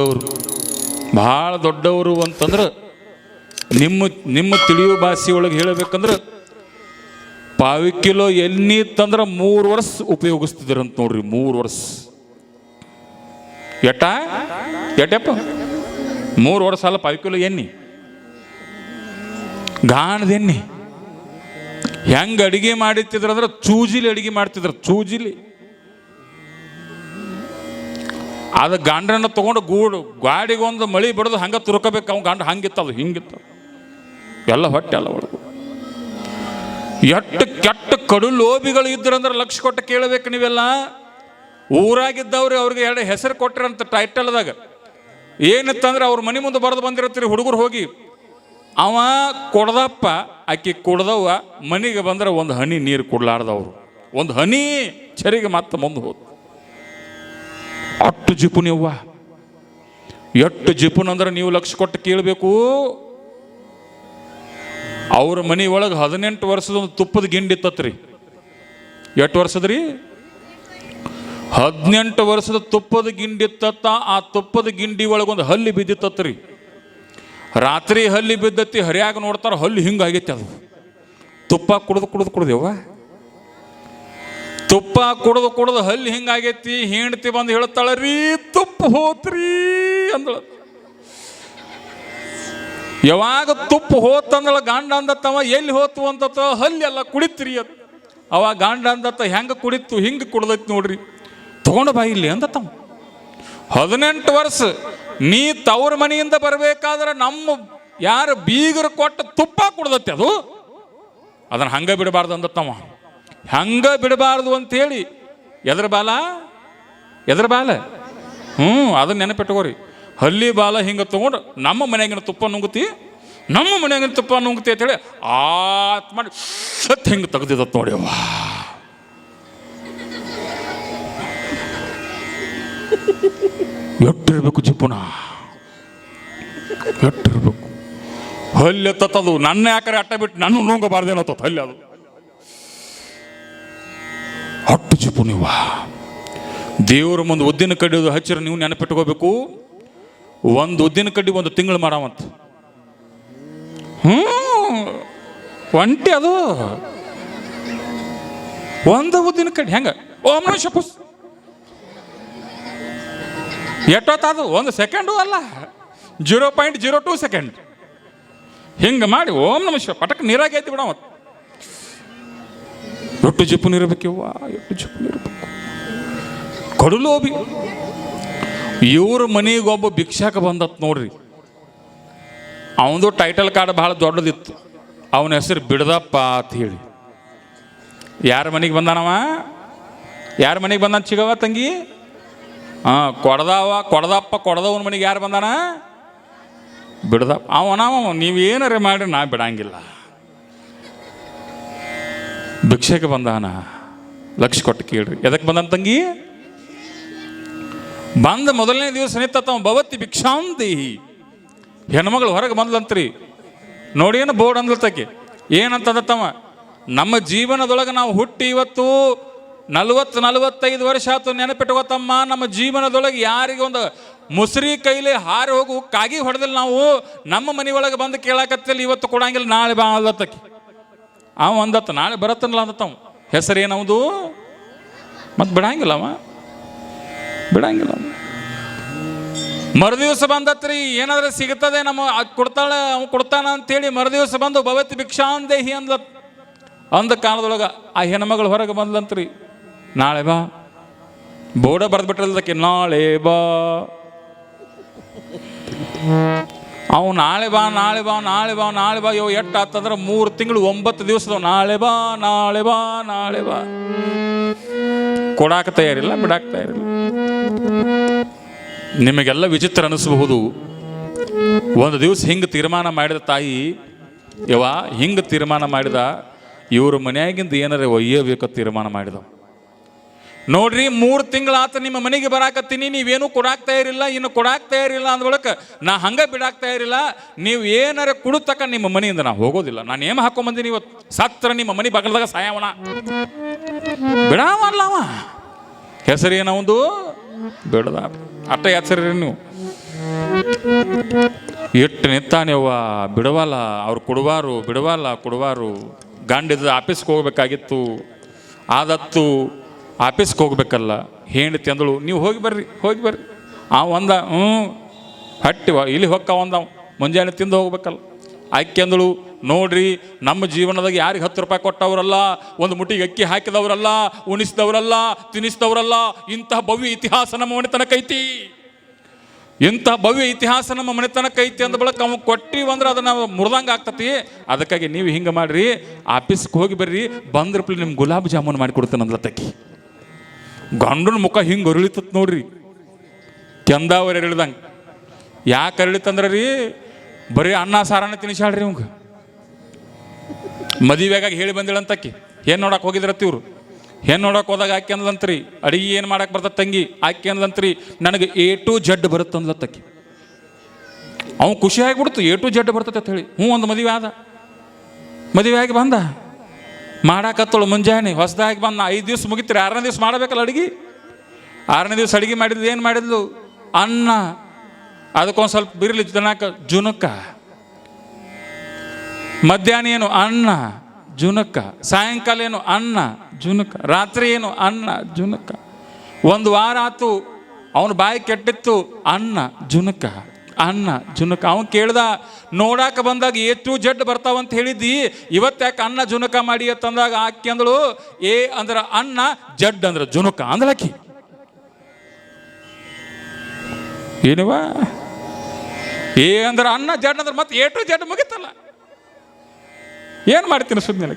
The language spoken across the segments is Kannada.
ಅವರು ಭಾಳ ದೊಡ್ಡವರು ಅಂತಂದ್ರೆ ನಿಮ್ಮ ನಿಮ್ಮ ತಿಳಿಯುವ ಭಾಷೆ ಒಳಗೆ ಹೇಳಬೇಕಂದ್ರೆ ಪಾವಿ ಕಿಲೋ ಎಣ್ಣೆ ತಂದ್ರೆ ಮೂರು ವರ್ಷ ಉಪಯೋಗಿಸ್ತಿದ್ದೀರಂತ ನೋಡ್ರಿ, ಮೂರು ವರ್ಷ. ಎಟ್ಟ? ಎಟ್ಟಪ್ಪ ಮೂರು ವರ್ಷ ಅಲ್ಲ, ಪಾವಿ ಕಿಲೋ ಎಣ್ಣೆ. ಗಾಣದ ಎಣ್ಣೆ. ಹೆಂಗೆ ಅಡಿಗೆ ಮಾಡಿತ್ತಿದ್ರಂದ್ರೆ ಚೂಜಿಲಿ ಅಡಿಗೆ ಮಾಡ್ತಿದ್ರು, ಚೂಜಿಲಿ. ಅದು ಗಂಡನ ತಗೊಂಡು ಗೂಡು ಗಾಡಿಗೆ ಒಂದು ಮಳಿ ಬಡ್ದು ಹಂಗೆ ತುರ್ಕೋಬೇಕು ಅವ್ನು ಗಂಡ ಹಂಗಿತ್ತು, ಅದು ಹಿಂಗಿತ್ತು. ಎಲ್ಲ ಹೊಟ್ಟೆ ಎಲ್ಲ ಒಳಗು. ಎಟ್ಟು ಕೆಟ್ಟ ಕಡು ಲೋಭಿಗಳು ಇದ್ರಂದ್ರೆ ಲಕ್ಷ ಕೊಟ್ಟು ಕೇಳಬೇಕು ನೀವೆಲ್ಲ? ಊರಾಗಿದ್ದವ್ರಿ ಅವ್ರಿಗೆ ಎರಡು ಹೆಸರು ಕೊಟ್ಟಿರಂತ ಟೈಟಲ್ದಾಗ ಏನಿತ್ತಂದ್ರೆ ಅವ್ರ ಮನೆ ಮುಂದೆ ಬರೆದು ಬಂದಿರ್ತೀರಿ ಹುಡುಗರು ಹೋಗಿ. ಅವ ಕೊಡ್ದಪ್ಪ, ಆಕೆ ಕುಡ್ದವ ಮನೆಗೆ ಬಂದ್ರೆ ಒಂದು ಹನಿ ನೀರು ಕೊಡ್ಲಾರ್ದವ್ರು. ಒಂದು ಹನಿ, ಚರಿಗೆ ಮತ್ತೆ ಮುಂದೆ ಹೋದ್ ಅಟ್ಟು ಜಿಪುನಿವ್ವ ಎಟ್ಟು ಜಿಪುನ್ ಅಂದ್ರೆ ನೀವು ಲಕ್ಷ ಕೊಟ್ಟು ಕೇಳಬೇಕು. ಅವ್ರ ಮನೆ ಒಳಗೆ ಹದಿನೆಂಟು ವರ್ಷದ ಒಂದು ತುಪ್ಪದ ಗಿಂಡಿ ಇತ್ತತ್ರಿ. ಎಷ್ಟು ವರ್ಷದ್ರಿ? ಹದಿನೆಂಟು ವರ್ಷದ ತುಪ್ಪದ ಗಿಂಡಿ ಇತ್ತತ್ತ, ಆ ತುಪ್ಪದ ಗಿಂಡಿ ಒಳಗೆ ಒಂದು ಹಲ್ಲಿ ಬಿದ್ದಿತ್ತತ್ರಿ. ರಾತ್ರಿ ಹಲ್ಲಿ ಬಿದ್ದತ್ತಿ ಹರಿಯಾಗಿ ನೋಡ್ತಾರ, ಹಲ್ಲಿ ಹಿಂಗಾಗೈತಿ ಅದು. ತುಪ್ಪ ಕುಡ್ದು ಕುಡ್ದು ಕುಡ್ದೇವ ತುಪ್ಪ ಕುಡ್ದು ಕುಡ್ದು ಹಲ್ಲಿ ಹಿಂಗಾಗೈತಿ, ಹೆಂಡತಿ ಬಂದು ಹೇಳ್ತಾಳ, ರೀ ತುಪ್ಪ ಹೋತ್ರಿ ಅಂದಳು. ಯಾವಾಗ ತುಪ್ಪ ಹೋತಂದಳ ಗಾಂಡ ಅಂದತ್ತವ ಎಲ್ಲಿ ಹೋತು ಅಂತತ ಹಲ್ಲಿ ಎಲ್ಲ ಕುಡಿತ್ರಿ ಅದು. ಅವ ಗಾಂಡ ಅಂದತ್ತ, ಹೆಂಗ ಕುಡಿತು ಹಿಂಗೆ ಕುಡ್ದೈತಿ ನೋಡ್ರಿ. ತಗೊಂಡು ಬಾ ಇಲ್ಲಿ ಅಂದತ್ತವ ಹದಿನೆಂಟು ವರ್ಷ, ನೀ ತವ್ರ ಮನೆಯಿಂದ ಬರಬೇಕಾದ್ರೆ ನಮ್ಮ ಯಾರು ಬೀಗರು ಕೊಟ್ಟ ತುಪ್ಪ ಕುಡ್ದತ್ತೆ ಅದು. ಅದನ್ನ ಹಂಗ ಬಿಡಬಾರ್ದು ಅಂದತ್ತವ ಹಂಗ ಬಿಡಬಾರ್ದು ಅಂತೇಳಿ. ಎದ್ರ ಬಾಲ? ಎದ್ರ ಬಾಲ? ಹ್ಞೂ ಅದನ್ನ ನೆನಪಿಟ್ಕೋರಿ. ಹಲ್ಲಿ ಬಾಲ ಹಿಂಗೆ ತಗೊಂಡು ನಮ್ಮ ಮನೆಯಾಗಿನ ತುಪ್ಪ ನುಂಗುತ್ತಿ ನಮ್ಮ ಮನೆಯಾಗಿನ ತುಪ್ಪ ನುಂಗುತ್ತಿ ಅಂತೇಳಿ ಆತ್ ಮಾಡಿ ಸತ್ ಹಿಂಗೆ ತೆಗ್ದಿದತ್ ನೋಡಿ ಎಟ್ಟಿರ್ಬೇಕು ಜಿಪ್ಪುನ. ಎಟ್ಟಿರ್ಬೇಕು. ಹಲ್ಲಿ ತತ್ತದು ನನ್ನ ಯಾಕರೆ ಅಟ್ಟ ಬಿಟ್ಟು ನನ್ನ ನುಂಗಬಾರ್ದೇನೋ ಹಲ್ಲೆ ಅದು. ಹಟ್ಟು ಚುಪು ನೀವ. ದೇವರ ಮುಂದೆ ಉದ್ದಿನ ಕಡ್ಡಿಯೋದು ಹಚ್ಚಿರ ನೀವು ನೆನಪಿಟ್ಕೋಬೇಕು. ಒಂದು ಉದ್ದಿನ ಕಡ್ಡಿ ಒಂದು ತಿಂಗಳು ಮಾಡಾವಂತ. ಹ್ಞೂ ಒಂಟಿ ಅದು. ಒಂದು ಉದ್ದಿನ ಕಡ್ಡಿ, ಹೆಂಗ? ಓಂ ನಮಃ ಶಪುಸ್ ಅದು ಒಂದು ಸೆಕೆಂಡು ಅಲ್ಲ. Zero point zero two second. ಹಿಂಗೆ ಮಾಡಿ, ಓಂ ನಮಃ ಪಟಕ್ ನೀರಾಗೈತಿ ಬಿಡ ಮತ್ತೆ ಇರಬೇಕಿವ್ವ ಎಷ್ಟು ಜಿಪ್ಪು ಇರಬೇಕು ಕಡುಲೋಬಿ. ಇವ್ರ ಮನೆಗೆ ಒಬ್ಬ ಭಿಕ್ಷಾಕ ಬಂದತ್ ನೋಡ್ರಿ. ಅವನದು ಟೈಟಲ್ ಕಾರ್ಡ್ ಭಾಳ ದೊಡ್ಡದಿತ್ತು. ಅವನ ಹೆಸರು ಬಿಡದಪ್ಪ ಅಂತ ಹೇಳಿ. ಯಾರ ಮನೆಗೆ ಬಂದಾನವ? ಯಾರ ಮನೆಗೆ ಬಂದಾನ ಚಿಗವ ತಂಗಿ? ಹಾಂ, ಕೊಡದವ, ಕೊಡದಪ್ಪ ಕೊಡದವನ ಮನೆಗೆ ಯಾರು ಬಂದಾನ? ಬಿಡದಪ್ಪ. ಅವನವ ನೀವೇನಾರೇ ಮಾಡಿ ನಾ ಬಿಡಂಗಿಲ್ಲ. ಭಿಕ್ಷೆಗೆ ಬಂದಾನ? ಲಕ್ಷ ಕೊಟ್ಟು ಕೇಳ್ರಿ. ಎದಕ್ಕೆ ಬಂದಂತಂಗಿ ತಂಗಿ? ಬಂದ ಮೊದಲನೇ ದಿವಸ ತಮ್ಮ ಭವತಿ ಭಿಕ್ಷಾಂದೇಹಿ ಹೆಣ್ಮಗಳು ಹೊರಗೆ ಬಂದ್ಲಂತ್ರಿ. ನೋಡಿ ಏನು ಬೋರ್ಡ್ ಅಂದ್ಲತ್ತಕ್ಕೆ ತಮ್ಮ? ನಮ್ಮ ಜೀವನದೊಳಗೆ ನಾವು ಹುಟ್ಟಿ ಇವತ್ತು ನಲವತ್ತು ನಲವತ್ತೈದು ವರ್ಷ ಆತು ನೆನಪಿಟ್ಕೋತಮ್ಮ ನಮ್ಮ ಜೀವನದೊಳಗೆ ಯಾರಿಗೆ ಒಂದು ಮುಸ್ರಿ ಕೈಲಿ ಹಾರಿ ಹೋಗು ಕಾಗಿ ಹೊಡೆದಿಲ್ಲ ನಾವು. ನಮ್ಮ ಮನೆಯೊಳಗೆ ಬಂದು ಕೇಳಾಕತ್ತಿಲ್ಲ, ಇವತ್ತು ಕೊಡಂಗಿಲ್ಲ, ನಾಳೆ ಬಾ ಅಲ್ಲತ್ತಕ್ಕೆ ಅವ ಅಂದತ್ತ, ನಾಳೆ ಬರತ್ತನಲ್ಲ ಅಂದತ್ತವ ಹೆಸರು ಏನವುದು ಮತ್ತೆ ಬಿಡಂಗಿಲ್ಲ ಅವ. ಬಿಡಂಗಿಲ್ಲ ಮರುದಿವಸ ಬಂದತ್ರಿ, ಏನಾದ್ರೆ ಸಿಗುತ್ತದೆ ನಮ್ಮ ಕೊಡ್ತಾಳೆ, ಅವ್ ಕೊಡ್ತಾನ ಅಂತೇಳಿ ಮರುದಿವಸ ಬಂದು ಭವತಿ ಭಿಕ್ಷಾಂದೇಹಿ ಅಂದ ಅಂದ ಕಾಲದೊಳಗೆ ಆ ಹೆಣ್ಮಗಳು ಹೊರಗೆ ಬಂದ್ಲಂತ್ರಿ. ನಾಳೆ ಬಾ. ಬೋರ್ಡ ಬರೆದ್ಬಿಟ್ರಲ್ದಕ್ಕೆ ನಾಳೆ ಬಾ. ಅವು ನಾಳೆ ಬಾ ನಾಳೆ ಬಾ ನಾಳೆ ಬಾ ನಾಳೆ ಬಾ. ಯೋ ಎಟ್ಟು ಆತಂದ್ರೆ ಮೂರು ತಿಂಗಳು ಒಂಬತ್ತು ದಿವಸದವು ನಾಳೆ ಬಾ ನಾಳೆ ಬಾ ನಾಳೆ ಬಾ. ಕೊಡಾಕ ತಯಾರಿಲ್ಲ, ಬಿಡಾಕ ತಯಾರಿಲ್ಲ. ನಿಮಗೆಲ್ಲ ವಿಚಿತ್ರ ಅನಿಸಬಹುದು. ಒಂದು ದಿವಸ ಹಿಂಗೆ ತೀರ್ಮಾನ ಮಾಡಿದ ತಾಯಿ ಯವ ಹಿಂಗೆ ತೀರ್ಮಾನ ಮಾಡಿದ, ಇವ್ರ ಮನ್ಯಾಗಿಂದ ಏನಾರ ಒಯ್ಯಬೇಕು ತೀರ್ಮಾನ ಮಾಡಿದವು. ನೋಡ್ರಿ, ಮೂರು ತಿಂಗಳಾತ ನಿಮ್ಮ ಮನೆಗೆ ಬರಾಕತ್ತೀನಿ, ನೀವೇನು ಕೊಡಾಕ್ ತಯಾರಿಲ್ಲ, ಇನ್ನು ಕೊಡಾಕ್ ತಯಾರಿಲ್ಲ ಅಂದ ಬಳಿಕ ನಾ ಹಂಗ ಬಿಡಾಕ್ ತಯಾರಿಲ್ಲ. ನೀವು ಏನಾರ ಕುಡುತಕ್ಕ ನಿಮ್ಮ ಮನೆಯಿಂದ ನಾ ಹೋಗೋದಿಲ್ಲ. ನಾನು ಏಮ್ ಹಾಕೊಂಬಂದಿನಿ ಇವತ್ತು. ಸತ್ರ ನಿಮ್ಮ ಮನೆ ಬಗಲ್ದಾಗ ಸಾಯವನ ಬಿಡಾವಲ್ಲ ಹೆಸರು ಏನವಂದು ಬಿಡದ. ಅಟ್ಟ ಹೆಸರಿ ನೀವು. ಎಷ್ಟು ನಿಂತಾನೆವ್ವ ಬಿಡವಲ್ಲ, ಅವ್ರು ಕೊಡುವಾರು, ಬಿಡವಲ್ಲ, ಕೊಡುವಾರು. ಗಂಡಿದ ಆಫೀಸ್ಗೆ ಹೋಗ್ಬೇಕಾಗಿತ್ತು. ಆದತ್ತು ಆಫೀಸ್ಗೆ ಹೋಗ್ಬೇಕಲ್ಲ, ಹೆಂಡತಿ ಅಂದಳು, ನೀವು ಹೋಗಿ ಬರ್ರಿ ಹೋಗಿ ಬರ್ರಿ. ಆ ಒಂದ ಹ್ಞೂ ಹಟ್ಟಿವ ಇಲ್ಲಿ ಹೊಕ್ಕ ಒಂದ ಮುಂಜಾನೆ ತಿಂದು ಹೋಗ್ಬೇಕಲ್ಲ. ಅಕ್ಕಿ ಅಂದಳು, ನೋಡ್ರಿ, ನಮ್ಮ ಜೀವನದಾಗ ಯಾರಿಗೆ ಹತ್ತು ರೂಪಾಯಿ ಕೊಟ್ಟವರಲ್ಲ, ಒಂದು ಮುಟ್ಟಿಗೆ ಅಕ್ಕಿ ಹಾಕಿದವರಲ್ಲ, ಉಣಿಸಿದವರಲ್ಲ ತಿನ್ನಿಸಿದವರಲ್ಲ ಇಂತಹ ಭವ್ಯ ಇತಿಹಾಸ ನಮ್ಮ ಮನೆತನಕೈತಿ ಇಂತಹ ಭವ್ಯ ಇತಿಹಾಸ ನಮ್ಮ ಮನೆತನಕ ಐತಿ ಅಂದ ಬಳಕ ಅವ್ ಕೊಟ್ಟಿವಿ ಅಂದ್ರೆ ಅದನ್ನ ಮುರಿದಂಗೆ ಆಗ್ತತಿ. ಅದಕ್ಕಾಗಿ ನೀವು ಹಿಂಗೆ ಮಾಡ್ರಿ, ಆಫೀಸ್ಗೆ ಹೋಗಿ ಬರ್ರಿ ಬಂದ್ರಪ್ಲಿ ನಿಮ್ಗೆ ಗುಲಾಬ್ ಜಾಮೂನ್ ಮಾಡಿ ಅಂದ್ಲತ್ತಕ್ಕಿ ಅಂದ್ಲತ್ತಕಿ ಗಂಡನ ಮುಖ ಹಿಂಗೆ ಅರಳಿತತ್ ನೋಡ್ರಿ. ಕೆಂದಾವರ ಅರಳಿದಂಗೆ ಯಾಕೆ ಅರಳಿತಂದ್ರೆ ರೀ ಬರೀ ಅನ್ನ ಸಾರನ್ನ ತಿನ್ಸಾಳ್ರಿ ಇವಂಗ ಮದುವೆಗಾಗಿ ಹೇಳಿ ಬಂದಿಳಂತಕ್ಕಿ. ಏನು ನೋಡಕ್ಕೆ ಹೋಗಿದ್ರತ್ತಿ ಇವರು? ಏನು ನೋಡಕ್ಕೆ ಹೋದಾಗ ಆಕೆ ಅಂದ್ಲಂತ್ರಿ? ಅಡಿಗೆ ಏನು ಮಾಡಕ್ಕೆ ಬರ್ತದೆ ತಂಗಿ? ಆಕೆ ಅಂದ್ಲಂತ್ರಿ, ನನಗೆ ಎ ಟು ಜಡ್ ಬರುತ್ತೆ ಅಂದ್ಲತ್ತಕ್ಕಿ. ಅವ್ನು ಖುಷಿ ಆಗಿಬಿಡ್ತು, ಎ ಟು ಜಡ್ ಬರ್ತದೆ ಅಂತ ಹೇಳಿ. ಹ್ಞೂ, ಒಂದು ಮದುವೆ ಆದ. ಮದುವೆ ಆಗಿ ಬಂದ. ಮಾಡಾಕತ್ತಳು ಮುಂಜಾನೆ. ಹೊಸದಾಗಿ ಬಂದ ಐದು ದಿವ್ಸ ಮುಗಿತ್ರಿ, ಆರನೇ ದಿವ್ಸ ಮಾಡಬೇಕಲ್ಲ ಅಡಿಗೆ? ಆರನೇ ದಿವ್ಸ ಅಡಿಗೆ ಮಾಡಿದ್ಲು ಏನು ಮಾಡಿದ್ಲು? ಅನ್ನ. ಅದಕ್ಕೊಂದು ಸ್ವಲ್ಪ ಬಿರ್ಲಿ ಜನಕ, ಜುನಕ. ಮಧ್ಯಾಹ್ನ ಏನು? ಅನ್ನ, ಜುನಕ. ಸಾಯಂಕಾಲ ಏನು? ಅನ್ನ, ಜುನಕ. ರಾತ್ರಿ ಏನು? ಅನ್ನ, ಜುನಕ. ಒಂದು ವಾರ ಆತು, ಅವನ ಬಾಯಿ ಕೆಟ್ಟಿತ್ತು, ಅನ್ನ, ಜುನಕ. ಅನ್ನ ಜುನಕ, ಅವನು ಕೇಳ್ದ, ನೋಡಾಕ ಬಂದಾಗ ಎ ಟು ಜಡ್ ಬರ್ತಾವಂತ ಹೇಳಿದ್ದಿ. ಇವತ್ತು ಯಾಕೆ ಅನ್ನ ಜುನಕ ಮಾಡಿ ಅಂತಂದಾಗ ಆಕೆ ಅಂದಳು ಎ ಅಂದ್ರೆ ಅನ್ನ ಜಡ್ ಅಂದ್ರೆ ಜುನಕ ಅಂದಳಕಿ ಏನವ? ಏ, ಅಂದ್ರೆ ಅನ್ನ ಜಡ್ ಅಂದ್ರೆ ಮತ್ತೆ ಎ ಟು ಜಡ್ ಮುಗಿತಲ್ಲ. ಏನು ಮಾಡ್ತೀನಿ ಸುಮ್ಮನೆ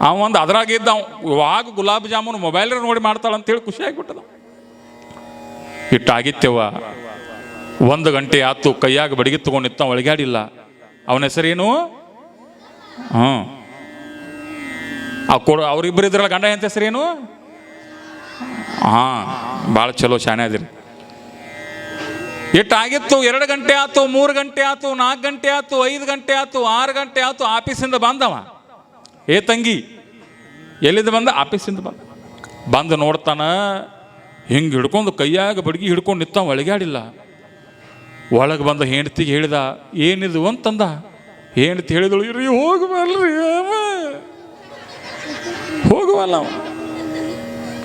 ಅವ ಒಂದು ಅದ್ರಾಗ ಇದ್ದ ಅವ ಇವಾಗ ಗುಲಾಬ್ ಜಾಮೂನ್ ಮೊಬೈಲ್ ನೋಡಿ ಮಾಡ್ತಾಳ ಅಂತೇಳಿ ಖುಷಿ ಆಗಿಬಿಟ್ಟದ. ಇಟ್ಟಾಗಿತ್ಯವ ಒಂದು ಗಂಟೆ ಆತು ಕೈಯಾಗ ಬಡಿಗೆ ತಗೊಂಡು ನಿತ್ತ ಒಳಗಾಡಿಲ್ಲ ಅವನ ಹೆಸರೇನು ಹ್ಞೂ. ಆ ಕೊಡು ಅವ್ರಿಬ್ಬರು ಇದ್ರಲ್ಲ ಗಂಡ ಎಂತ ಹೆಸರೇನು ಹಾಂ, ಭಾಳ ಚಲೋ ಶಾನೆ ಅದಿರಿ. ಇಟ್ಟಾಗಿತ್ತು, ಎರಡು ಗಂಟೆ ಆತು, ಮೂರು ಗಂಟೆ ಆತು, ನಾಲ್ಕು ಗಂಟೆ ಆತು, ಐದು ಗಂಟೆ ಆತು, ಆರು ಗಂಟೆ ಆತು, ಆಫೀಸಿಂದ ಬಂದವ. ಏ ತಂಗಿ, ಎಲ್ಲಿಂದ ಬಂದ? ಆಫೀಸಿಂದ ಬಂದ. ಬಂದು ನೋಡ್ತಾನ, ಹಿಂಗೆ ಹಿಡ್ಕೊಂಡು ಕೈಯಾಗ ಬಡ್ಗಿ ಹಿಡ್ಕೊಂಡು ನಿತ್ತ ಒಳಗಾಡಿಲ್ಲ ಒಳಗೆ ಬಂದ ಹೆಂಡತಿಗೆ ಹೇಳಿದ, ಏನಿದು? ಅಂತಂದ, ಹೆಂಡತಿ ಹೇಳಿದಳು, ಇರಿ ಹೋಗಬಲ್ರಿ ಹೋಗುವಲ್ಲ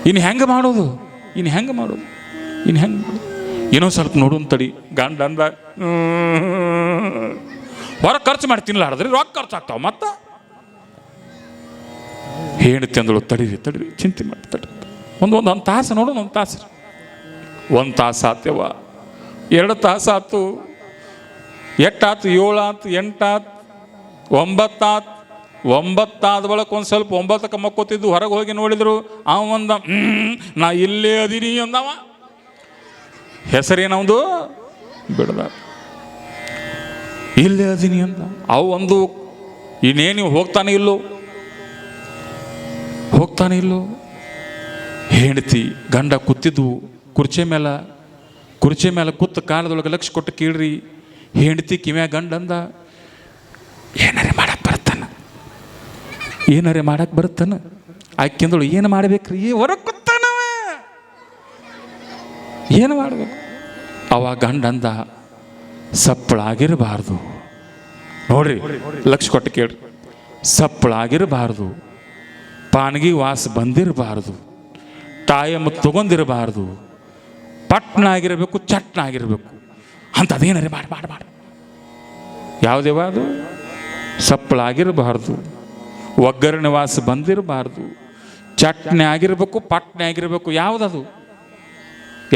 ಇನ್ನು ಹೆಂಗೆ ಮಾಡೋದು? ಇನ್ನು ಹೆಂಗೆ ಮಾಡೋದು? ಇನ್ನು ಹೆಂಗೆ ಮಾಡೋದು? ಏನೋ ಸ್ವಲ್ಪ ನೋಡುನ್ ತಡಿ ಗಂಡ ಅಂದ ಹೊರ ಖರ್ಚು ಮಾಡಿ ತಿನ್ಲಾರ್ದ್ರಿ, ರೊಕ್ಕ ಖರ್ಚು ಆಗ್ತಾವ ಮತ್ತ? ಹೆಂಡತಿ ಅಂದಳು, ತಡೀರಿ ತಡೀರಿ, ಚಿಂತೆ ಮಾಡಿ ತಡಿ ಒಂದು ಒಂದು ಒಂದು ತಾಸು ನೋಡೋಣ, ಒಂದು ತಾಸು. ಒಂದು ತಾಸು ಆತೇವ ಎರಡು ತಾಸಾತು ಎಟ್ಟಾತು ಏಳಾತು ಎಂಟಾತ್ ಒಂಬತ್ತಾತ್ ಒಂಬತ್ತಾದ ಬಳಿಕ ಒಂದು ಸ್ವಲ್ಪ ಒಂಬತ್ತಕ್ಕೆ ಮಕ್ಕೋತಿದ್ದು ಹೊರಗೆ ಹೋಗಿ ನೋಡಿದ್ರು ಅವಂದ "ಹ್ಮ್, ನಾ ಇಲ್ಲೇ ಅದೀನಿ ಅಂದವ. ಹೆಸರೇನವಂದು? ಬಿಡದ. ಇಲ್ಲೇ ಅದೀನಿ ಅಂತ ಅವು ಒಂದು ಇನ್ನೇನು ಹೋಗ್ತಾನೆ ಇಲ್ಲೋ? ಹೋಗ್ತಾನೆ ಇಲ್ಲೋ. ಹೆಂಡತಿ ಗಂಡ ಕೂತಿದ್ವು ಕುರ್ಚಿ ಮೇಲೆ ಕುರ್ಚಿ ಮೇಲೆ ಕುತ್ತ ಕಾಲದೊಳಗೆ ಲಕ್ಷ ಕೊಟ್ಟು ಕೇಳ್ರಿ, ಹೆಂಡತಿ ಕಿವ್ಯಾ ಗಂಡ ಅಂದ? ಏನಾರೆ ಮಾಡಕ್ಕೆ ಬರ್ತಾನ ಏನಾರೆ ಮಾಡಕ್ಕೆ ಬರ್ತಾನ ಆಕೆಂದಳು ಏನು ಮಾಡ್ಬೇಕ್ರಿ? ಹೊರ ಕೂತಾನವ. ಏನು ಮಾಡಬೇಕು? ಅವ ಗಂಡ ಅಂದ ಸಪ್ಪಳಾಗಿರಬಾರ್ದು ನೋಡ್ರಿ, ಲಕ್ಷ ಕೊಟ್ಟು ಕೇಳ್ರಿ. ಸಪ್ಪಳಾಗಿರಬಾರ್ದು ಪಾನ್ಗಿ ವಾಸ ಬಂದಿರಬಾರ್ದು ಟೈಮ್ ತಗೊಂಡಿರಬಾರ್ದು ಪಟ್ನ ಆಗಿರಬೇಕು ಚಟ್ನ ಆಗಿರಬೇಕು ಅಂಥದ್ದೇನಾರೆ ಮಾಡಿ ಮಾಡಿ ಮಾಡಿ. ಯಾವುದೇವ ಅದು ಸಪ್ಪಳಾಗಿರಬಾರ್ದು. ಒಗ್ಗರಣೆ ವಾಸ ಬಂದಿರಬಾರ್ದು. ಚಟ್ನಿ ಆಗಿರಬೇಕು ಪಟ್ನೆ ಆಗಿರಬೇಕು ಯಾವುದದು?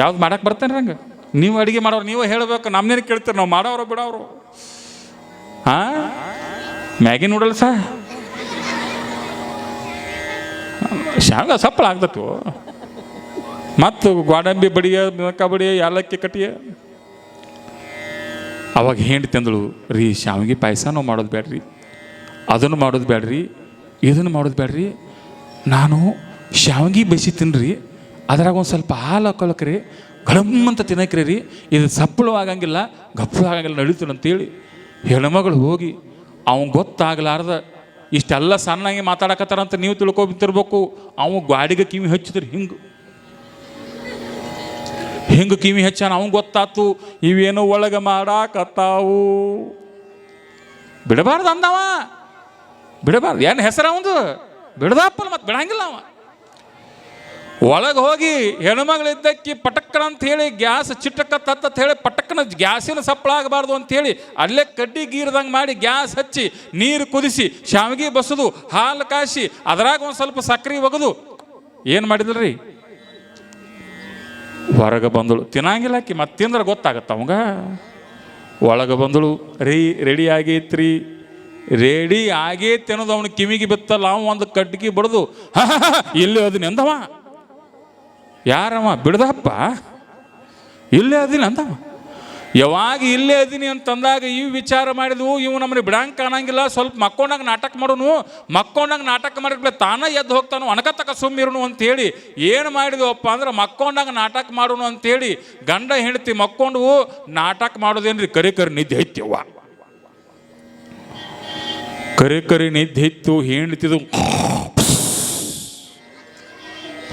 ಯಾವ್ದು ಮಾಡಕ್ಕೆ ಬರ್ತಾನೆ ರಂಗ ನೀವು ಅಡುಗೆ ಮಾಡೋರು, ನೀವು ಹೇಳಬೇಕು ನಮ್ಮನೇನು ಕೇಳ್ತೀರಿ, ನಾವು ಮಾಡೋರು, ಬಿಡೋರು. ಹಾಂ ಮ್ಯಾಗಿ ನೂಡಲ್ಸ? ಶಾಂಗ ಸಪ್ಪಳ ಆಗ್ತತ್ತು. ಮತ್ತು ಗ್ವಾಡಂಬಿ ಬಡಿಯ, ಮಿನಕ ಬಡಿಯ, ಯಾಲಕ್ಕಿ ಕಟ್ಟಿಯ. ಅವಾಗ ಹೆಂಡು ತಂದಳು, ರೀ ಶಾವಿಗೆ ಪಾಯಸನೂ ಮಾಡೋದು ಬೇಡ್ರಿ ಅದನ್ನು ಮಾಡೋದು ಬೇಡ್ರಿ ಇದನ್ನು ಮಾಡೋದು ಬೇಡ್ರಿ ನಾನು ಶಾವಿಗೆ ಬೇಯಿಸಿ ತಿನ್ರಿ, ಅದ್ರಾಗ ಒಂದು ಸ್ವಲ್ಪ ಹಾಲು ಹಾಕೊಳಕ್ರಿ ಗಡಮ್ ಅಂತ ತಿನ್ನಕ್ರಿ ರೀ. ಇದು ಸಪ್ಪಳು ಆಗಂಗಿಲ್ಲ ಗಪ್ಪಳು ಆಗಂಗಿಲ್ಲ ನಡೀತು ಅಂತೇಳಿ ಹೆಣ್ಮಗಳು ಹೋಗಿ ಅವ್ನು ಗೊತ್ತಾಗಲಾರ್ದ, ಇಷ್ಟೆಲ್ಲ ಸಣ್ಣಾಗಿ ಮಾತಾಡಕತ್ತಾರಂತ ನೀವು ತಿಳ್ಕೊಬಿತ್ತಿರ್ಬೇಕು ಅವ್ನು ಗಾಡಿಗೆ ಕಿವಿ ಹಚ್ಚಿದ್ರಿ ಹಿಂಗೆ. ಹಿಂಗೆ ಕಿವಿ ಹೆಚ್ಚಾನ? ಅವ್ನು ಗೊತ್ತಾತು, ಇವೇನು ಒಳಗೆ ಮಾಡಾಕತ್ತಾವು. ಬಿಡಬಾರ್ದು ಅಂದವ. ಬಿಡಬಾರ್ದು. ಏನು ಹೆಸರು ಅವಂದು? ಬಿಡದಪ್ಪಲ್ಲ ಮತ್ತೆ ಬಿಡಂಗಿಲ್ಲ ಅವ. ಒಳಗೆ ಹೋಗಿ ಹೆಣ್ಮಗಳಿದ್ದಕ್ಕಿ ಪಟಕ್ಕನ ಅಂತ ಹೇಳಿ ಗ್ಯಾಸ್ ಚಿಟ್ಟಕ್ಕ ತತ್ತ ಹೇಳಿ ಪಟಕ್ಕನ ಗ್ಯಾಸಿನ ಸಪ್ಳ ಆಗಬಾರ್ದು ಅಂತ ಹೇಳಿ ಅಲ್ಲೇ ಕಡ್ಡಿ ಗೀರ್ದಂಗೆ ಮಾಡಿ ಗ್ಯಾಸ್ ಹಚ್ಚಿ ನೀರು ಕುದಿಸಿ ಶಾವಿಗೆ ಬಸದು, ಹಾಲು ಕಾಸಿ ಅದ್ರಾಗ ಒಂದು ಸ್ವಲ್ಪ ಸಕ್ಕರೆ ಒಗದು. ಏನು ಮಾಡಿದ್ರಿ ಹೊರಗೆ ಬಂದಳು. ತಿನ್ನಂಗಿಲ್ಲ ಆಕಿ, ಮತ್ತೆ ತಿಂದ್ರೆ ಗೊತ್ತಾಗತ್ತೆ ಅವಂಗ. ಒಳಗೆ ಬಂದಳು, ರೀ, ರೆಡಿ ಆಗೈತ್ರಿ. ರೆಡಿ ಆಗೇ ಅನ್ನೋದು ಅವನು ಕಿವಿಗೆ ಬಿತ್ತಲ್ಲ, ಅವ ಒಂದು ಕಡ್ಗಿ ಬಡ್ದು. ಇಲ್ಲಿ ಅದನ್ನ ಎಂದವ ಯಾರವ, ಬಿಡ್ದಪ್ಪ. ಇಲ್ಲೇ ಅದಿನ ಅಂದವ ಯಾವಾಗ ಇಲ್ಲೇ ಅದೀನಿ ಅಂತಂದಾಗ ಈ ವಿಚಾರ ಮಾಡಿದ್ವು, ಇವು ನಮ್ಮನ್ನ ಬಿಡಂಗೆ ಕಾಣಂಗಿಲ್ಲ, ಸ್ವಲ್ಪ ಮಕ್ಕೊಂಡಾಗ ನಾಟಕ ಮಾಡೋನು, ಮಕ್ಕೊಂಡಾಗ ನಾಟಕ ಮಾಡಿದ್ಮೇಲೆ ತಾನೇ ಎದ್ದು ಹೋಗ್ತಾನು ಒಣಕತ್ತಕ ಸುಮ್ಮಿರುನು ಅಂತೇಳಿ ಏನು ಮಾಡಿದ್ವಪ್ಪ ಅಂದ್ರೆ ಮಕ್ಕೊಂಡಾಗ ನಾಟಕ ಮಾಡೋನು ಅಂತೇಳಿ ಗಂಡ ಹೆಂಡತಿ ಮಕ್ಕೊಂಡು ನಾಟಕ ಮಾಡೋದೇನ್ರಿ ಕರಿ ಕರಿ ನಿದ್ದೆ ಐತ್ಯವ್ವ. ಕರಿ ಕರಿ ನಿದ್ದೆ ಇತ್ತು, ಹೆಂಡ್ತಿದು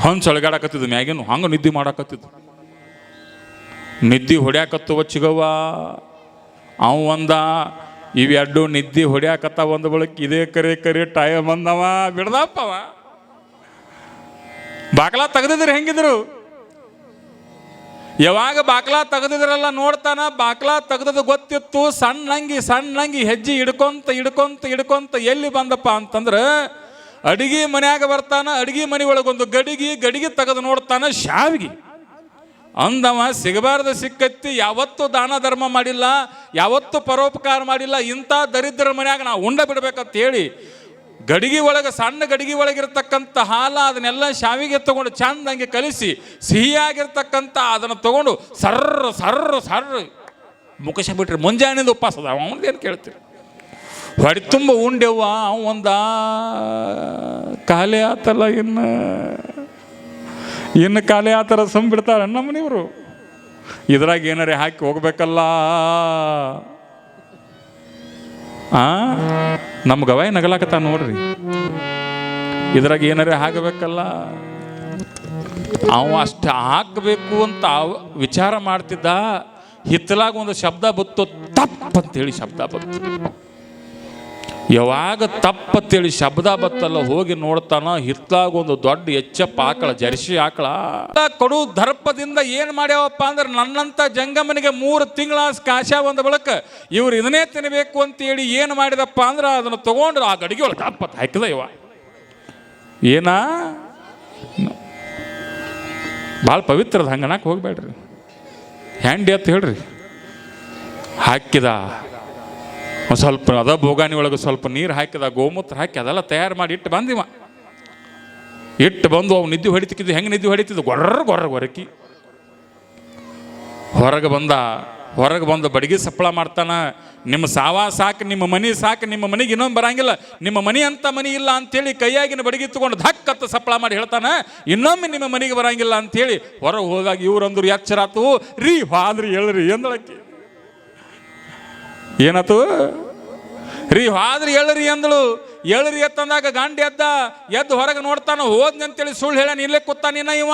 ಹಂಗೆ ಅಳಗಾಡಕತ್ತಿದ್ದು ಮ್ಯಾಗೇನು ಹಂಗೆ ನಿದ್ದೆ ಮಾಡಾಕತ್ತಿದ್ದು. ನಿದ್ದೆ ಹೊಡ್ಯಾಕತ್ತವ ಚಿಗವ್ವ ಅವ ಒಂದ ಇವೆರಡು ನಿದ್ದೆ ಹೊಡ್ಯಾಕತ್ತ ಒಂದು ಬಳಕೆ ಇದೇ ಕರೆ ಕರೆ ಟೈಮ್ ಬಂದವ ಬಿಡ್ದಪ್ಪವ. ಬಾಕಲ ತೆಗೆದಿದ್ರೆ ಹೆಂಗಿದ್ರು? ಯಾವಾಗ ಬಾಕ್ಲಾ ತೆಗ್ದಿದ್ರಲ್ಲ ನೋಡ್ತಾನ, ಬಾಕ್ಲಾ ತೆಗ್ದದ್ದು ಗೊತ್ತಿತ್ತು ಸಣ್ಣಂಗಿ ಸಣ್ಣಂಗಿ ಹೆಜ್ಜೆ ಹಿಡ್ಕೊಂತ ಹಿಡ್ಕೊಂತ ಹಿಡ್ಕೊಂತ ಎಲ್ಲಿ ಬಂದಪ್ಪ ಅಂತಂದ್ರೆ, ಅಡಿಗೆ ಮನ್ಯಾಗ ಬರ್ತಾನ, ಅಡಿಗೆ ಮನೆ ಒಳಗೊಂದು ಗಡಿಗೆ ಗಡಿಗೆ ತೆಗೆದು ನೋಡ್ತಾನ ಶಾವಿಗೆ. ಅಂದವ ಸಿಗಬಾರ್ದು ಸಿಕ್ಕತ್ತಿ, ಯಾವತ್ತೂ ದಾನ ಧರ್ಮ ಮಾಡಿಲ್ಲ, ಯಾವತ್ತೂ ಪರೋಪಕಾರ ಮಾಡಿಲ್ಲ, ಇಂಥ ದರಿದ್ರ ಮನ್ಯಾಗ ನಾವು ಉಂಡ ಬಿಡ್ಬೇಕಂತ ಹೇಳಿ ಗಡಿಗೆ ಒಳಗೆ, ಸಣ್ಣ ಗಡಿಗೆ ಒಳಗಿರ್ತಕ್ಕಂಥ ಹಾಲ ಅದನ್ನೆಲ್ಲ ಶಾವಿಗೆ ತಗೊಂಡು ಚಂದಂಗೆ ಕಲಿಸಿ, ಸಿಹಿಯಾಗಿರ್ತಕ್ಕಂಥ ಅದನ್ನು ತಗೊಂಡು ಸರ್ರ ಸರ್ರ ಸರ್ರ ಮುಖಶ ಬಿಟ್ರೆ ಮುಂಜಾನೆಯಿಂದ ಉಪವಾಸ ಅದ ಅವನದೇನು ಕೇಳ್ತೀರಿ? ಹೊಡಿ ತುಂಬ ಉಂಡೆವ್ವ, ಅವ ಒಂದ ಕಾಲೇ ಆತಲ್ಲ ಇನ್ನು. ಇನ್ನು ಕಾಲೇ ಆ ಥರ ಸುಮ್ಮ ಬಿಡ್ತಾರ ನಮ್ಮನಿವರು ಇದ್ರಾಗ ಏನಾರೇ ಹಾಕಿ ಹೋಗ್ಬೇಕಲ್ಲ. ಆ? ನಮ್ಮ ಗವಾಯಿ ನಗಲಾಕತ್ತ ನೋಡ್ರಿ. ಇದ್ರಾಗ ಏನಾರ ಹಾಕಬೇಕಲ್ಲ. ಅವ ಅಷ್ಟು ಹಾಕಬೇಕು ಅಂತ ವಿಚಾರ ಮಾಡ್ತಿದ್ದ, ಹಿತ್ತಲಾಗ ಒಂದು ಶಬ್ದ ಬತ್ತು ತಪ್ಪ ಅಂತೇಳಿ ಶಬ್ದ ಬತ್ತು. ಯಾವಾಗ ತಿಳಿ ಶಬ್ದ ಬತ್ತಲ್ಲ ಹೋಗಿ ನೋಡ್ತಾನ ಹಿತ್ತಾಗ ಒಂದು ದೊಡ್ಡ ಎಚ್ಚಪ್ಪ ಆಕಳ, ಜರ್ಸಿ ಆಕಳ. ಕಡು ದರ್ಪದಿಂದ ಏನು ಮಾಡ್ಯಾವಪ್ಪ ಅಂದ್ರೆ ನನ್ನಂತ ಜಂಗಮನಿಗೆ ಮೂರು ತಿಂಗಳ ಕಾಶ ಒಂದು ಬಳಕ ಇವ್ರು ಇದನ್ನೇ ತಿನ್ನಬೇಕು ಅಂತೇಳಿ ಏನು ಮಾಡಿದಪ್ಪ ಅಂದ್ರೆ ಅದನ್ನು ತಗೊಂಡ್ರ ಆ ಗಡಿಗೆ ಒಳಗೆ ತಪ್ಪ ಹಾಕಿದ ಇವ. ಏನ? ಭಾಳ ಪವಿತ್ರದ ಹಂಗನಕ್ಕೆ ಹೋಗ್ಬೇಡ್ರಿ. ಹ್ಯಾಂಡಿ ಅಂತ ಹೇಳ್ರಿ. ಹಾಕಿದ ಒಂದು ಸ್ವಲ್ಪ ಅದ ಬೋಗಾನಿ ಒಳಗೆ ಸ್ವಲ್ಪ ನೀರು ಹಾಕಿದ, ಗೋಮೂತ್ರ ಹಾಕಿ ಅದೆಲ್ಲ ತಯಾರು ಮಾಡಿ ಇಟ್ಟು ಬಂದಿವ. ಇಟ್ಟು ಬಂದು ಅವು ನಿದ್ದೆ ಹೊಡಿತಿದ್ದು ಹೆಂಗೆ ನಿದ್ದೆ ಹೊಡಿತಿದ್ದು ಗೊರ್ರ ಗೊರ್ರ ಗೊರಕಿ ಹೊರಗೆ ಬಂದ, ಹೊರಗೆ ಬಂದು ಬಡಗಿ ಸಪ್ಪಳ ಮಾಡ್ತಾನ, ನಿಮ್ಮ ಸಾವ ಸಾಕು, ನಿಮ್ಮ ಮನೆ ಸಾಕು, ನಿಮ್ಮ ಮನೆಗೆ ಇನ್ನೊಂದು ಬರಂಗಿಲ್ಲ. ನಿಮ್ಮ ಮನೆ ಅಂತ ಮನೆ ಇಲ್ಲ ಅಂತೇಳಿ ಕೈಯಾಗಿನ ಬಡಗಿ ತಗೊಂಡು ಧಕ್ಕತ್ತ ಸಪ್ಪಳ ಮಾಡಿ ಹೇಳ್ತಾನೆ, ಇನ್ನೊಮ್ಮೆ ನಿಮ್ಮ ಮನೆಗೆ ಬರಂಗಿಲ್ಲ ಅಂತೇಳಿ ಹೊರಗೆ ಹೋದಾಗ ಇವ್ರಂದ್ರು ಎಚ್ಚರಾತು, ರೀ ಹಾದ್ರಿ ಹೇಳ್ರಿ ಎಂದಳಕ್ಕೆ. ಏನಾತು? ರೀ ಆದ್ರೆ ಎಳ್ರಿ ಅಂದಳು. ಎಳ್ರಿ ಎತ್ತಂದಾಗ ಗಂಡ ಎದ್ದ, ಎದ್ದು ಹೊರಗೆ ನೋಡ್ತಾನ, ಹೋದ್ನಿ ಅಂತೇಳಿ ಸುಳ್ಳು ಹೇಳ ಇಲ್ಲೇ ಕೂತಾನಿನ ಇವ.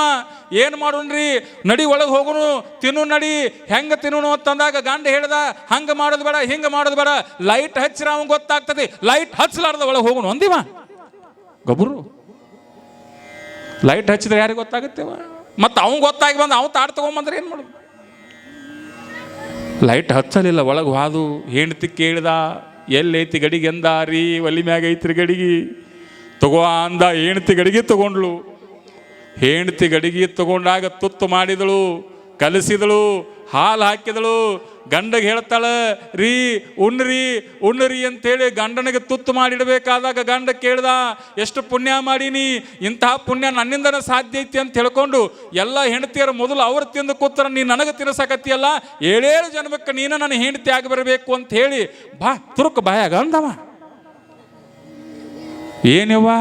ಏನು ಮಾಡೋಣ್ರಿ? ನಡಿ ಒಳಗೆ ಹೋಗುನು, ತಿನ್ನು ನಡಿ, ಹೆಂಗೆ ತಿನ್ನು ಅಂತಂದಾಗ ಗಂಡ ಹೇಳ್ದ, ಹಂಗೆ ಮಾಡೋದು ಬೇಡ, ಹಿಂಗೆ ಮಾಡೋದು ಬೇಡ, ಲೈಟ್ ಹಚ್ಚಿರ ಅವ್ನು ಗೊತ್ತಾಗ್ತದೆ. ಲೈಟ್ ಹಚ್ಚಲಾರ್ದ ಒಳಗೆ ಹೋಗುನು, ಅಂದಿವ. ಗೊಬ್ಬರು ಲೈಟ್ ಹಚ್ಚಿದ್ರೆ ಯಾರಿಗೆ ಗೊತ್ತಾಗುತ್ತೇವ ಮತ್ತು ಅವ್ನು ಗೊತ್ತಾಗಿ ಬಂದು ಅವ್ನು ತಾಡ್ ತಗೊಂಬಂದ್ರೆ ಏನು ಮಾಡೋದು? ಲೈಟ್ ಹಚ್ಚಲಿಲ್ಲ, ಒಳಗೆ ಹಾದು, ಹೆಂಡ್ತಿ ಕೇಳ್ದ, ಎಲ್ಲೈತಿ ಗಡಿಗೆ ಎಂದ ರೀ ಒಲಿ ಮ್ಯಾಗ ಐತ್ರಿ ಗಡಿಗೆ, ತಗೋ ಅಂದ, ಹೆಂಡ್ತಿ ಗಡಿಗೆ ತಗೊಂಡ್ಳು. ಹೆಂಡ್ತಿ ಗಡಿಗೆ ತಗೊಂಡಾಗ ತುತ್ತು ಮಾಡಿದಳು, ಕಲಸಿದಳು, ಹಾಲು ಹಾಕಿದಳು ಗಂಡಗೆ ಹೇಳ್ತಾಳೆ, ರೀ, ಉಣ್ರಿ ಉಣ್ರಿ ಅಂತೇಳಿ ಗಂಡನಿಗೆ ತುತ್ತು ಮಾಡಿಡಬೇಕಾದಾಗ ಗಂಡ ಕೇಳ್ದ, ಎಷ್ಟು ಪುಣ್ಯ ಮಾಡೀನಿ, ಇಂತಹ ಪುಣ್ಯ ನನ್ನಿಂದನೇ ಸಾಧ್ಯ ಐತಿ ಅಂತ ಹೇಳ್ಕೊಂಡು ಎಲ್ಲ ಹೆಂಡತಿಯರು ಮೊದಲು ಅವ್ರು ತಿಂದು ಕೂತ್ರ, ನೀ ನನಗೆ ತಿನ್ನಿಸಕತ್ತಿಯಲ್ಲ, ಏಳೇಳು ಜನ್ಮಕ್ಕೆ ನೀನು ನನ್ನ ಹೆಂಡತಿ ಆಗಿ ಬರಬೇಕು ಅಂತ ಹೇಳಿ ಬಾ, ತುರುಕು ಬಾಯಾಗ ಅಂದವ. ಏನಿವಾ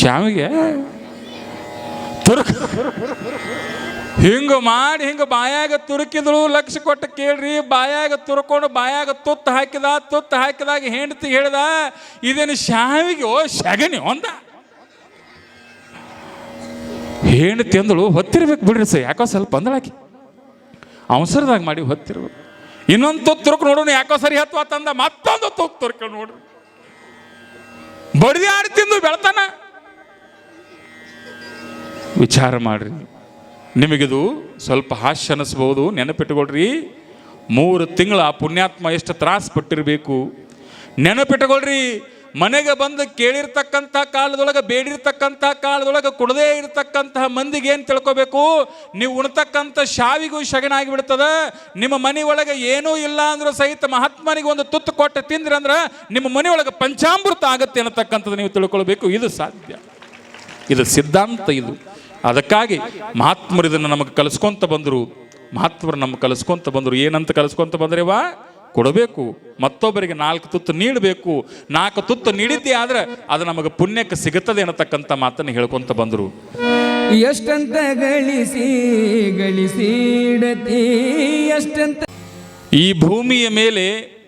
ಶ್ಯಾಮಿಗೆ? ತುರುಕು. ಹಿಂಗ ಮಾಡಿ ಹಿಂಗ ಬಾಯಾಗ ತುರುಕಿದಳು ಲಕ್ಷ ಕೊಟ್ಟು ಕೇಳ್ರಿ, ಬಾಯಾಗ ತುರ್ಕೊಂಡು ಬಾಯಾಗ ತುತ್ತು ಹಾಕಿದ, ತುತ್ತು ಹಾಕಿದಾಗ ಹೆಂಡತಿ ಹೇಳ್ದ ಇದೇನು ಶಾವಿಗೆ ಓ ಶಗನಿ ಒಂದ. ಹೆಂಡತಿ ಅಂದಳು, ಹೊತ್ತಿರ್ಬೇಕು ಬಿಡ್ರಿ ಸರ್ ಯಾಕೋ ಸ್ವಲ್ಪ ಅಂದಳಾಕಿ ಅವಸರದಾಗ ಮಾಡಿ ಹೊತ್ತಿರ್ಬೇಕು. ಇನ್ನೊಂದು ತುತ್ತು ತುರ್ಕ ನೋಡೋಣ ಯಾಕೋ ಸರಿ ಹತ್ತು ತಂದ, ಮತ್ತೊಂದು ತುತ್ತು ತುರ್ಕೊಂಡು ನೋಡ್ರಿ. ಬಡ್ದಿ ಆಡಿ ತಿಂದು ಬೆಳ್ತಾನ. ವಿಚಾರ ಮಾಡ್ರಿ ನಿಮಗಿದು ಸ್ವಲ್ಪ ಹಾಸ್ಯ ಅನಿಸ್ಬೋದು ನೆನಪಿಟ್ಟುಕೊಳ್ರಿ ಮೂರು ತಿಂಗಳ ಆ ಪುಣ್ಯಾತ್ಮ ಎಷ್ಟು ತ್ರಾಸ ಪಟ್ಟಿರಬೇಕು. ನೆನಪಿಟ್ಟುಕೊಳ್ರಿ ಮನೆಗೆ ಬಂದು ಕೇಳಿರ್ತಕ್ಕಂಥ ಕಾಲದೊಳಗೆ ಬೇಡಿರ್ತಕ್ಕಂಥ ಕಾಲದೊಳಗೆ ಕುಡದೇ ಇರತಕ್ಕಂತಹ ಮಂದಿಗೆ ಏನು ತಿಳ್ಕೊಬೇಕು? ನೀವು ಉಣ್ತಕ್ಕಂಥ ಶಾವಿಗೂ ಶಗನಾಗಿ ಬಿಡ್ತದ ನಿಮ್ಮ ಮನೆ ಒಳಗೆ ಏನೂ ಇಲ್ಲ ಅಂದ್ರೂ ಸಹಿತ ಮಹಾತ್ಮನಿಗೆ ಒಂದು ತುತ್ತು ಕೊಟ್ಟು ತಿಂದ್ರಿ ಅಂದ್ರೆ ನಿಮ್ಮ ಮನೆ ಒಳಗೆ ಪಂಚಾಮೃತ ಆಗತ್ತೆ ಅನ್ನತಕ್ಕಂಥದ್ದು ನೀವು ತಿಳ್ಕೊಳ್ಬೇಕು. ಇದು ಸಾಧ್ಯ. ಇದು ಸಿದ್ಧಾಂತ ಇದು. ಅದಕ್ಕಾಗಿ ಮಹಾತ್ಮರು ಇದನ್ನು ನಮಗೆ ಕಲಿಸ್ಕೊಂತ ಬಂದರು. ಮಹಾತ್ಮರು ನಮ್ಗೆ ಕಲಿಸ್ಕೊಂತ ಬಂದರು. ಏನಂತ ಕಲಿಸ್ಕೊಂತ ಬಂದ್ರೇವಾ? ಕೊಡಬೇಕು. ಮತ್ತೊಬ್ಬರಿಗೆ ನಾಲ್ಕು ತುತ್ತು ನೀಡಬೇಕು. ನಾಲ್ಕು ತುತ್ತು ನೀಡಿದ್ದೆ ಆದರೆ ಅದು ನಮಗೆ ಪುಣ್ಯಕ್ಕೆ ಸಿಗುತ್ತದೆ ಅನ್ನತಕ್ಕಂಥ ಮಾತನ್ನು ಹೇಳ್ಕೊಂತ ಬಂದರು. ಎಷ್ಟಂತ ಗಳಿಸಿ ಗಳಿಸಿಡತಿ ಎಷ್ಟಂತ ಈ ಭೂಮಿಯ ಮೇಲೆ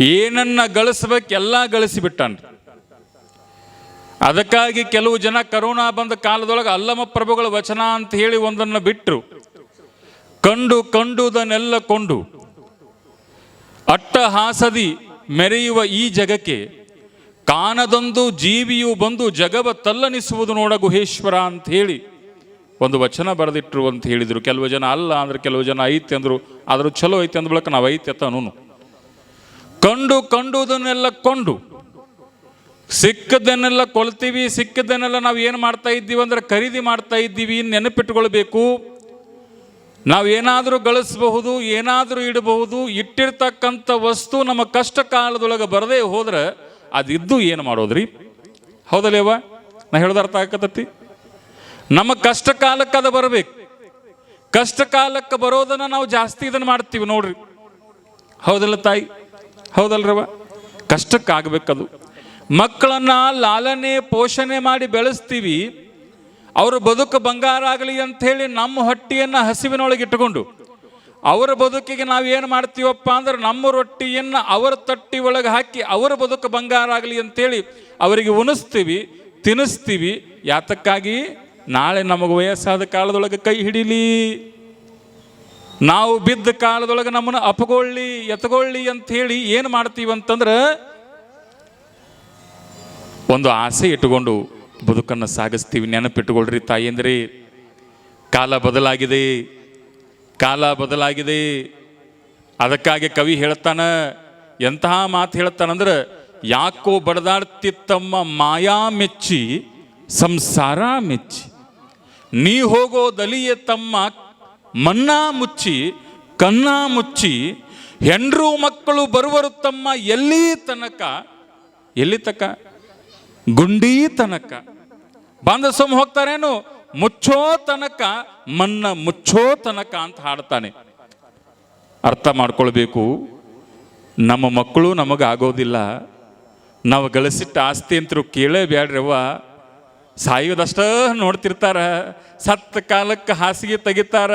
ಏನನ್ನ ಗಳಿಸ್ಬೇಕೆಲ್ಲ ಗಳಿಸಿಬಿಟ್ಟಾನ್ರಿ. ಅದಕ್ಕಾಗಿ ಕೆಲವು ಜನ ಕರೋನಾ ಬಂದ ಕಾಲದೊಳಗೆ ಅಲ್ಲಮ ಪ್ರಭುಗಳ ವಚನ ಅಂತ ಹೇಳಿ ಒಂದನ್ನು ಬಿಟ್ಟರು ಕಂಡು ಕಂಡುದನ್ನೆಲ್ಲ ಕೊಂಡು ಅಟ್ಟಹಾಸದಿ ಮೆರೆಯುವ ಈ ಜಗಕ್ಕೆ ಕಾನದಂದು ಜೀವಿಯು ಬಂದು ಜಗವ ತಲ್ಲನಿಸುವುದು ನೋಡ ಗುಹೇಶ್ವರ ಅಂತ ಹೇಳಿ ಒಂದು ವಚನ ಬರೆದಿಟ್ರು ಅಂತ ಹೇಳಿದರು. ಕೆಲವು ಜನ ಅಲ್ಲ ಅಂದ್ರೆ ಕೆಲವು ಜನ ಐತೆ ಅಂದರು, ಆದರೂ ಚಲೋ ಐತೆ ಅಂದ ಬಳಿಕ ನಾವು ಐತೆ ಅಂತ ಕಂಡು ಕಂಡುದನ್ನೆಲ್ಲ ಕೊಂಡು ಸಿಕ್ಕದನ್ನೆಲ್ಲ ಕೊಳ್ತೀವಿ ಸಿಕ್ಕದನ್ನೆಲ್ಲ ನಾವು ಏನು ಮಾಡ್ತಾ ಇದ್ದೀವಿ ಅಂದ್ರೆ ಖರೀದಿ ಮಾಡ್ತಾ ಇದ್ದೀವಿ ನೆನಪಿಟ್ಕೊಳ್ಬೇಕು. ನಾವು ಏನಾದರೂ ಗಳಿಸಬಹುದು, ಏನಾದರೂ ಇಡಬಹುದು, ಇಟ್ಟಿರ್ತಕ್ಕಂಥ ವಸ್ತು ನಮ್ಮ ಕಷ್ಟ ಕಾಲದೊಳಗೆ ಬರದೇ ಹೋದ್ರೆ ಅದಿದ್ದು ಏನು ಮಾಡೋದ್ರಿ? ಹೌದಲ್ಲೇವ? ನಾ ಹೇಳೋದು ಅರ್ಥ ಆಗತ್ತತಿ ನಮ್ಮ ಕಷ್ಟ ಕಾಲಕ್ಕೆ ಅದು ಬರಬೇಕು. ಕಷ್ಟ ಕಾಲಕ್ಕೆ ಬರೋದನ್ನ ನಾವು ಜಾಸ್ತಿ ಇದನ್ನು ಮಾಡ್ತೀವಿ ನೋಡ್ರಿ. ಹೌದಲ್ಲ ತಾಯಿ? ಹೌದಲ್ರವ? ಕಷ್ಟಕ್ಕಾಗಬೇಕದು. ಮಕ್ಕಳನ್ನ ಲಾಲನೆ, ಪೋಷಣೆ ಮಾಡಿ ಬೆಳೆಸ್ತೀವಿ. ಅವರ ಬದುಕು ಬಂಗಾರ ಆಗಲಿ ಅಂಥೇಳಿ ನಮ್ಮ ಹೊಟ್ಟೆಯನ್ನು ಹಸಿವಿನೊಳಗೆ ಇಟ್ಟುಕೊಂಡು, ಅವರ ಬದುಕಿಗೆ ನಾವು ಏನು ಮಾಡ್ತೀವಪ್ಪ ಅಂದ್ರೆ ನಮ್ಮ ರೊಟ್ಟಿಯನ್ನು ಅವರ ತಟ್ಟಿ ಒಳಗೆ ಹಾಕಿ ಅವರ ಬದುಕು ಬಂಗಾರ ಆಗಲಿ ಅಂತೇಳಿ ಅವರಿಗೆ ಉಣಿಸ್ತೀವಿ, ತಿನ್ನಿಸ್ತೀವಿ. ಯಾತಕ್ಕಾಗಿ? ನಾಳೆ ನಮಗೆ ವಯಸ್ಸಾದ ಕಾಲದೊಳಗೆ ಕೈ ಹಿಡೀಲಿ. ನಾವು ಬಿದ್ದ ಕಾಲದೊಳಗೆ ನಮ್ಮನ್ನು ಅಪಗೊಳ್ಳಿ ಅಂತ ಹೇಳಿ ಏನು ಮಾಡ್ತೀವಿ ಅಂತಂದ್ರೆ ಒಂದು ಆಸೆ ಇಟ್ಟುಕೊಂಡು ಬದುಕನ್ನು ಸಾಗಿಸ್ತೀವಿ. ತಾಯಿ ಕಾಲ ಬದಲಾಗಿದೆ. ಕಾಲ ಬದಲಾಗಿದೆ. ಅದಕ್ಕಾಗಿ ಕವಿ ಹೇಳ್ತಾನ, ಎಂತಹ ಮಾತು ಹೇಳ್ತಾನಂದ್ರೆ, ಯಾಕೋ ಬಡದಾಡ್ತಿತ್ತಮ್ಮ ಮಾಯಾ ಮೆಚ್ಚಿ, ಸಂಸಾರ ಮೆಚ್ಚಿ. ನೀ ಹೋಗೋ ದಲಿಯ ತಮ್ಮ ಮನ್ನಾ ಮುಚ್ಚಿ, ಕನ್ನಾ ಮುಚ್ಚಿ, ಹೆಂಡ್ರು ಮಕ್ಕಳು ಬರುವರು ತಮ್ಮ ಎಲ್ಲಿ ತನಕ? ಎಲ್ಲಿ ತನಕ ಗುಂಡಿ ತನಕ ಬಂದ ಸುಮ್ ಹೋಗ್ತಾರೇನು? ಮುಚ್ಚೋ ತನಕ ಮನ್ನ ಮುಚ್ಚೋ ತನಕ ಅಂತ ಹಾಡ್ತಾನೆ. ಅರ್ಥ ಮಾಡ್ಕೊಳ್ಬೇಕು. ನಮ್ಮ ಮಕ್ಕಳು ನಮಗೆ ಆಗೋದಿಲ್ಲ ನಾವು ಗಳಿಸಿಟ್ಟ ಆಸ್ತಿ ಅಂತರೂ ಕೇಳೇ ಬ್ಯಾಡ್ರವ್ವ ಸಾಯೋದಷ್ಟ ನೋಡ್ತಿರ್ತಾರ. ಸತ್ತ ಕಾಲಕ್ಕೆ ಹಾಸಿಗೆ ತೆಗಿತಾರ.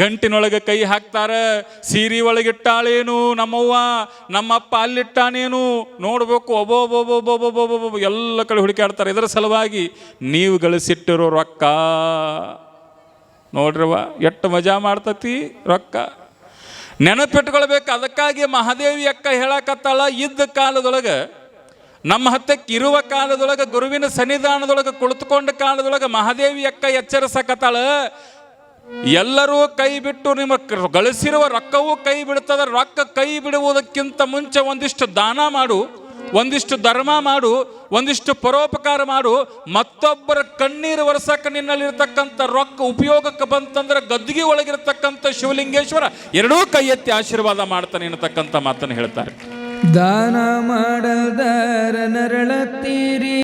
ಗಂಟಿನೊಳಗೆ ಕೈ ಹಾಕ್ತಾರೆ, ಸೀರೆ ಒಳಗಿಟ್ಟಾಳೇನು ನಮ್ಮವ್ವ, ನಮ್ಮಪ್ಪ ಅಲ್ಲಿಟ್ಟಾನೇನು, ನೋಡ್ಬೇಕು ಒಬ್ಬೊಬ್ಬೊಬ್ಬೊಬ್ಬೊಬ್ಬೊಬ್ಬೊಬ್ಬೊಬ್ಬ ಎಲ್ಲ ಕಡೆ ಹುಡುಕಾಡ್ತಾರೆ ಇದರ ಸಲುವಾಗಿ ನೀವು ಗಳಿಸಿಟ್ಟಿರೋ ರೊಕ್ಕ. ನೋಡ್ರವ ಎಷ್ಟು ಮಜಾ ಮಾಡ್ತತಿ ರೊಕ್ಕ. ನೆನಪಿಟ್ಕೊಳ್ಬೇಕು, ಅದಕ್ಕಾಗಿ ಮಹಾದೇವಿ ಅಕ್ಕ ಹೇಳಕತ್ತಾಳ, ಇದ್ದ ಕಾಲದೊಳಗೆ, ನಮ್ಮ ಹತ್ತಕ್ಕೆ ಇರುವ ಕಾಲದೊಳಗೆ, ಗುರುವಿನ ಸನ್ನಿಧಾನದೊಳಗೆ ಕುಳಿತುಕೊಂಡ ಕಾಲದೊಳಗೆ ಮಹಾದೇವಿ ಅಕ್ಕ ಎಚ್ಚರಿಸಕತ್ತಾಳ ಎಲ್ಲರೂ ಕೈ ಬಿಟ್ಟು ನಿಮ್ಮ ಗಳಿಸಿರುವ ರೊಕ್ಕವೂ ಕೈ ಬಿಡ್ತದೆ ರೊಕ್ಕ ಕೈ ಬಿಡುವುದಕ್ಕಿಂತ ಮುಂಚೆ ಒಂದಿಷ್ಟು ದಾನ ಮಾಡು, ಒಂದಿಷ್ಟು ಧರ್ಮ ಮಾಡು, ಒಂದಿಷ್ಟು ಪರೋಪಕಾರ ಮಾಡು. ಮತ್ತೊಬ್ಬರ ಕಣ್ಣೀರು ವರ್ಸಕ್ಕೆ ನಿನ್ನಲ್ಲಿರ್ತಕ್ಕಂಥ ರೊಕ್ಕ ಉಪಯೋಗಕ್ಕೆ ಬಂತಂದ್ರೆ ಗದ್ದಿಗೆ ಒಳಗಿರತಕ್ಕಂಥ ಶಿವಲಿಂಗೇಶ್ವರ ಎರಡೂ ಕೈ ಎತ್ತಿ ಆಶೀರ್ವಾದ ಮಾಡ್ತಾನೆ ಎನ್ನತಕ್ಕಂಥ ಮಾತನ್ನು ಹೇಳ್ತಾರೆ. ದಾನ ಮಾಡಲ್ದಾರ ನರಳತ್ತೀರಿ.